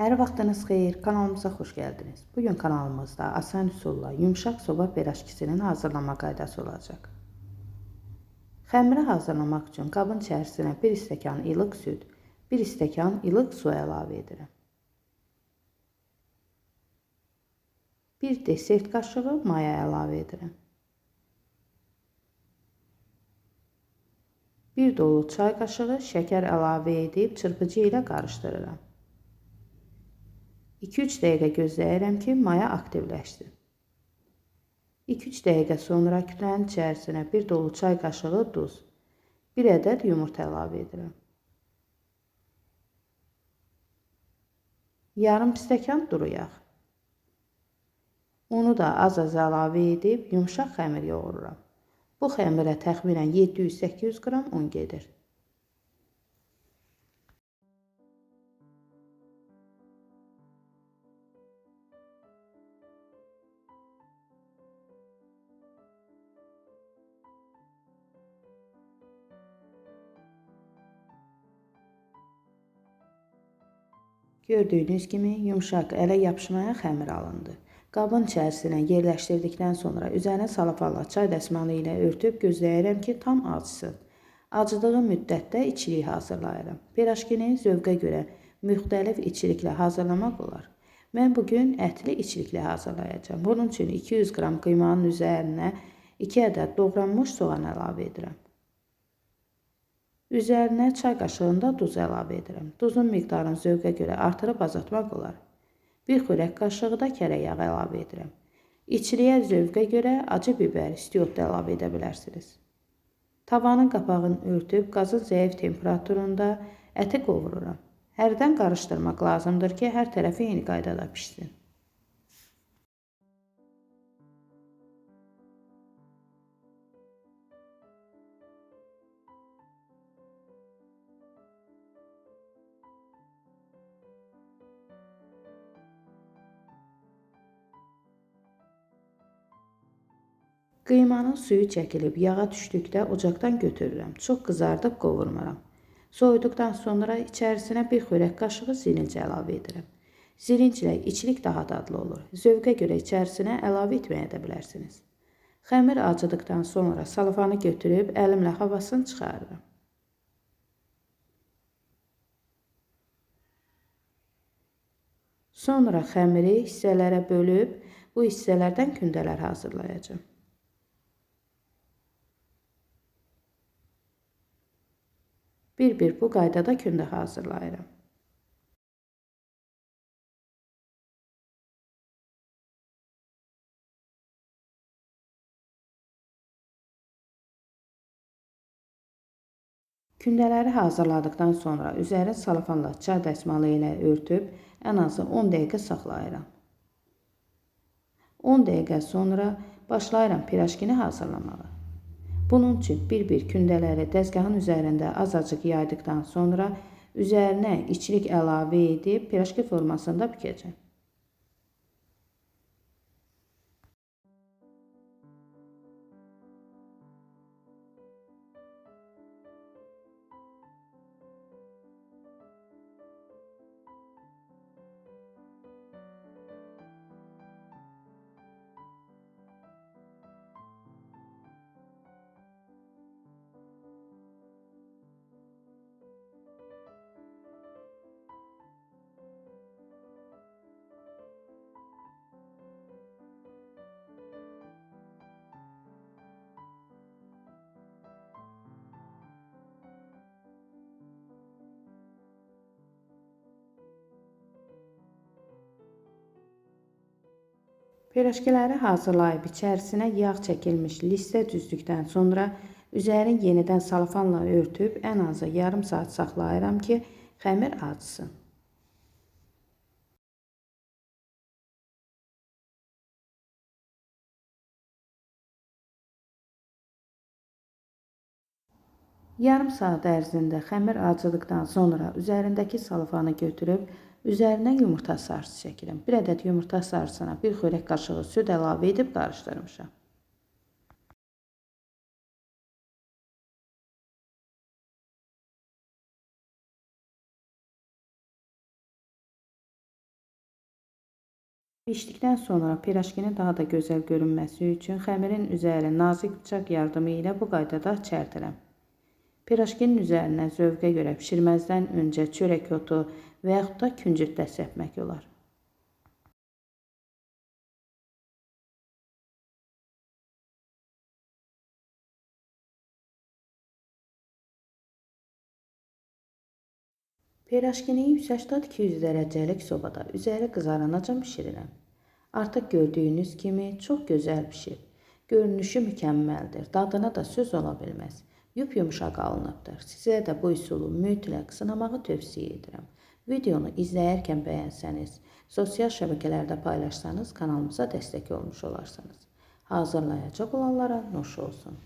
Hər vaxtınız xeyir, kanalımıza xoş gəldiniz. Bugün kanalımızda asan üsulla yumşaq soba piraşkisinin hazırlama qaydası olacaq. Xəmiri hazırlamaq üçün qabın içərisinə 1 stəkan ilıq süd, 1 stəkan ilıq su əlavə edirəm. 1 desert qaşığı maya əlavə edirəm. 1 dolu çay qaşığı şəkər əlavə edib çırpıcı ilə qarışdırıram. 2-3 dəqiqə gözləyirəm ki, maya aktivləşsin. 2-3 dəqiqə sonra kütlənin içərisinə 1 dolu çay qaşığı duz, 1 ədəd yumurta əlavə edirəm. Yarım stəkan duru yağ. Unu da az-az əlavə edib yumşaq xəmir yoğururam. Bu xəmirə təxminən 700-800 qram un gedir. Gördüyünüz kimi yumşaq, ələ yapışmayan xəmir alındı. Qabın içərisinə yerləşdirdikdən sonra üzərinə salafanla çay dəsmalı ilə örtüb gözləyirəm ki, tam acısın. Acıdığı müddətdə içilik hazırlayıram. Piraşkini zövqə görə müxtəlif içiliklə hazırlamaq olar. Mən bugün ətli içiliklə hazırlayacağam. Bunun üçün 200 qram qıymanın üzərinə 2 ədəd doğranmış soğan əlavə edirəm. Üzərinə çay qaşığında duz əlavə edirəm. Duzun miqdarını zövqə görə artırıb azaltmaq olar. 1 xörək qaşığı da kərə yağı əlavə edirəm. İçiliyə zövqə görə acı biber, istiot da əlavə edə bilərsiniz. Tavanın qapağını örtüb qazın zəif temperaturunda əti qovururam. Hərdən qarışdırmaq lazımdır ki, hər tərəfi eyni qaydada pişsin. Qıymanın suyu çəkilib yağa düşdükdə ocaqdan götürürəm. Çox qızardıb qovurmuram. Soyuduqdan sonra içərisinə bir xörək qaşığı zirinc əlavə edirəm. Zirinclə içilik daha dadlı olur. Zövqə görə içərisinə əlavə etməyə də bilərsiniz. Xəmir acıdıqdan sonra salafanı götürüb əlimlə havasını çıxarıram. Sonra xəmiri hissələrə bölüb bu hissələrdən kündələr hazırlayacağam. Bir-bir bu qaydada kündə hazırlayıram. Kündələri hazırladıqdan sonra üzərini salafanla çay dəsmalı ilə örtüb ən azı 10 dəqiqə saxlayıram. 10 dəqiqə sonra başlayıram piraşkini hazırlamağa. Bunun üçün bir-bir kündələri dəzgahın üzərində azacıq yaydıqdan sonra üzərinə içlik əlavə edib piraşki formasında bükəcəm. Pirojkiləri hazırlayıb içərisinə yağ çəkilmiş listə düzdükdən sonra üzərini yenidən salafanla örtüb ən azı yarım saat saxlayıram ki, xəmir açsın. Yarım saat ərzində xəmir acıdıqdan sonra üzərindəki salafanı götürüb Üzərinə yumurta sarısı çəkirəm. 1 ədəd yumurta sarısına 1 xörək qaşığı süd əlavə edib qarışdırmışam. Bişdikdən sonra pirajkinin daha da gözəl görünməsi üçün xəmirin üzərini nazik bıçaq yardımı ilə bu qaydada çərdirəm. Pirajkinin üzərinə zövqə görə bişirməzdən öncə çörək otu və yaxud da küncüt də səpmək olar. Pirajkini 180-200 dərəcəlik sobada üzəri qızaranacan bişirirəm. Artıq gördüyünüz kimi çox gözəl bişir. Görünüşü mükəmməldir. Dadına da söz ola bilməz. Yup-yumşaq alınıbdır. Sizə də bu üsulu mütləq sınamağı tövsiyə edirəm. Videonu izləyərkən bəyənsəniz, sosial şəbəkələrdə paylaşsanız kanalımıza dəstək olmuş olarsınız. Hazırlayacaq olanlara nuş olsun.